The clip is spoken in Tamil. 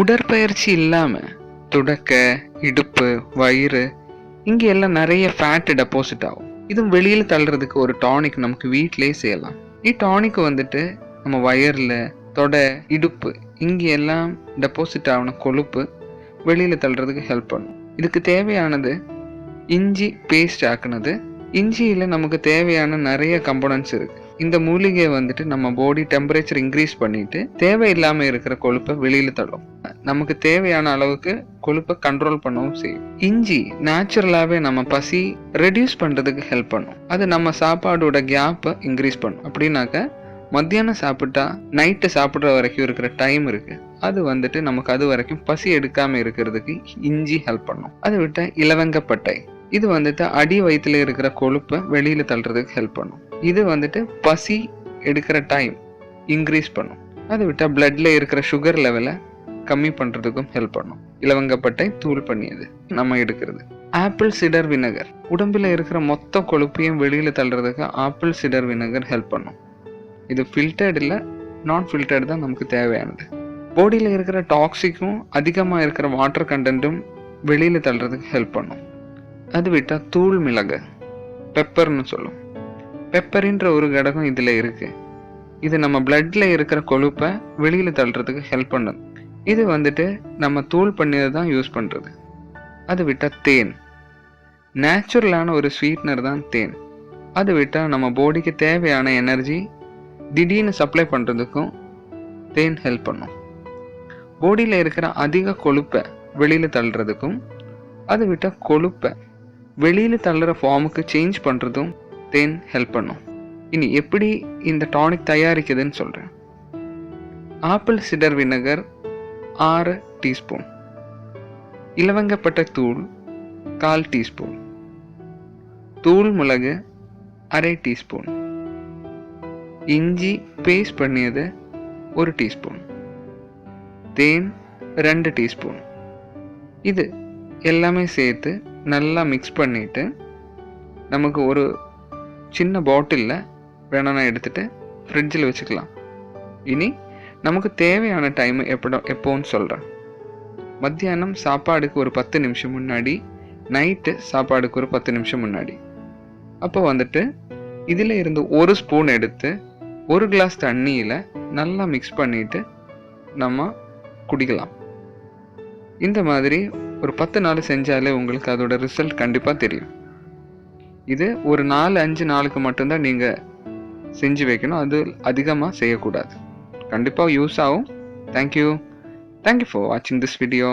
உடற்பயிற்சி இல்லாமல் துடக்க இடுப்பு வயிறு இங்கே எல்லாம் நிறைய ஃபேட் டெபாசிட் ஆகும். இதுவும் வெளியில் தள்ளுறதுக்கு ஒரு டானிக் நமக்கு வீட்டிலேயே செய்யலாம். டானிக் வந்துட்டு நம்ம வயரில் தொடை இடுப்பு இங்கே எல்லாம் டெபாசிட் ஆகின கொழுப்பு வெளியில் தள்ளுறதுக்கு ஹெல்ப் பண்ணும். இதுக்கு தேவையானது இஞ்சி பேஸ்ட் ஆக்குனது. இஞ்சியில் நமக்கு தேவையான நிறைய கம்போனன்ட்ஸ் இருக்குது இந்த மூலிகையை வந்துட்டு நம்ம பாடி டெம்பரேச்சர் இன்க்ரீஸ் பண்ணிட்டு தேவையில்லாமல் இருக்கிற கொழுப்பை வெளியில் தள்ளும். நமக்கு தேவையான அளவுக்கு கொழுப்பை கண்ட்ரோல் பண்ணவும் செய்யும். இஞ்சி நேச்சுரலாகவே நம்ம பசி ரெடியூஸ் பண்ணுறதுக்கு ஹெல்ப் பண்ணும். அது நம்ம சாப்பாடோட கேப்பை இன்க்ரீஸ் பண்ணும். அப்படின்னாக்க மத்தியானம் சாப்பிட்டா நைட்டு சாப்பிட்ற வரைக்கும் இருக்கிற டைம் இருக்குது அது வந்துட்டு நமக்கு அது வரைக்கும் பசி எடுக்காமல் இருக்கிறதுக்கு இஞ்சி ஹெல்ப் பண்ணும். அதை விட்டால் இலவங்கப்பட்டை இது வந்துட்டு அடி வயிற்றுல இருக்கிற கொழுப்பை வெளியில் தள்ளுறதுக்கு ஹெல்ப் பண்ணும். இது வந்துட்டு பசி எடுக்கிற டைம் இன்க்ரீஸ் பண்ணும். அதை விட்டால் பிளட்டில் இருக்கிற சுகர் லெவலை கம்மி பண்ணுறதுக்கும் ஹெல்ப் பண்ணும். இலவங்கப்பட்டை தூள் பண்ணியது நம்ம எடுக்கிறது. Apple cider vinegar. உடம்பில் இருக்கிற மொத்த கொழுப்பையும் வெளியில் தள்ளுறதுக்கு ஆப்பிள் சிடர் வினகர் ஹெல்ப் பண்ணும். இது ஃபில்டர்டு இல்லை நான் ஃபில்டர்டு தான் நமக்கு தேவையானது. பாடியில் இருக்கிற டாக்ஸிக்கும் அதிகமாக இருக்கிற வாட்டர் கண்டென்ட்டும் வெளியில் தள்ளுறதுக்கு ஹெல்ப் பண்ணும். அது விட்டால் தூள் மிளகு. பெப்பர்னு சொல்லும். பெப்பரின்ற ஒரு கடகம் இதில் இருக்குது இது நம்ம பிளட்டில் இருக்கிற கொழுப்பை வெளியில் தள்ளுறதுக்கு ஹெல்ப் பண்ணுது. இது வந்துட்டு நம்ம தூள் பண்ணியது தான் யூஸ் பண்ணுறது அது விட்டால் தேன். நேச்சுரலான ஒரு ஸ்வீட்னர் தான் தேன். அது விட்டால் நம்ம பாடிக்கு தேவையான எனர்ஜி திடீர்னு சப்ளை பண்ணுறதுக்கும் தேன் ஹெல்ப் பண்ணும். பாடியில் இருக்கிற அதிக கொழுப்பை வெளியில் தள்ளுறதுக்கும் அது விட்டால் கொழுப்பை வெளியில் தள்ளுற ஃபார்முக்கு சேஞ்ச் பண்ணுறதும் தேன் ஹெல்ப் பண்ணும். இனி எப்படி இந்த டானிக் தயாரிக்குதுன்னு சொல்கிறேன் ஆப்பிள் சிடர் வினகர் ஆறு டீஸ்பூன். இலவங்கப்பட்ட தூள் கால் டீஸ்பூன். தூள் மிளகு அரை டீஸ்பூன். இஞ்சி பேஸ்ட் பண்ணியது ஒரு டீஸ்பூன். தேன் ரெண்டு டீஸ்பூன். இது எல்லாமே சேர்த்து நல்லா மிக்ஸ் பண்ணிவிட்டு நமக்கு ஒரு சின்ன பாட்டிலில் வேணும்னா எடுத்துகிட்டு ஃப்ரிட்ஜில் வச்சுக்கலாம். இனி நமக்கு தேவையான டைம் எப்படோ எப்போன்னு சொல்கிறேன் மத்தியானம் சாப்பாடுக்கு ஒரு பத்து நிமிஷம் முன்னாடி நைட்டு சாப்பாடுக்கு ஒரு பத்து நிமிஷம் முன்னாடி. அப்போ வந்துட்டு இதில் இருந்து ஒரு ஸ்பூன் எடுத்து ஒரு கிளாஸ் தண்ணியில் நல்லா மிக்ஸ் பண்ணிட்டு நம்ம குடிக்கலாம். இந்த மாதிரி ஒரு பத்து நாள் செஞ்சாலே உங்களுக்கு அதோட ரிசல்ட் கண்டிப்பாக தெரியும். இது ஒரு நாலு அஞ்சு நாளுக்கு மட்டும்தான் நீங்கள் செஞ்சு வைக்கணும். அது அதிகமாக செய்யக்கூடாது. கண்டிப்பாக யூஸ் ஆகும். Thank you thank you for வாட்சிங் திஸ் வீடியோ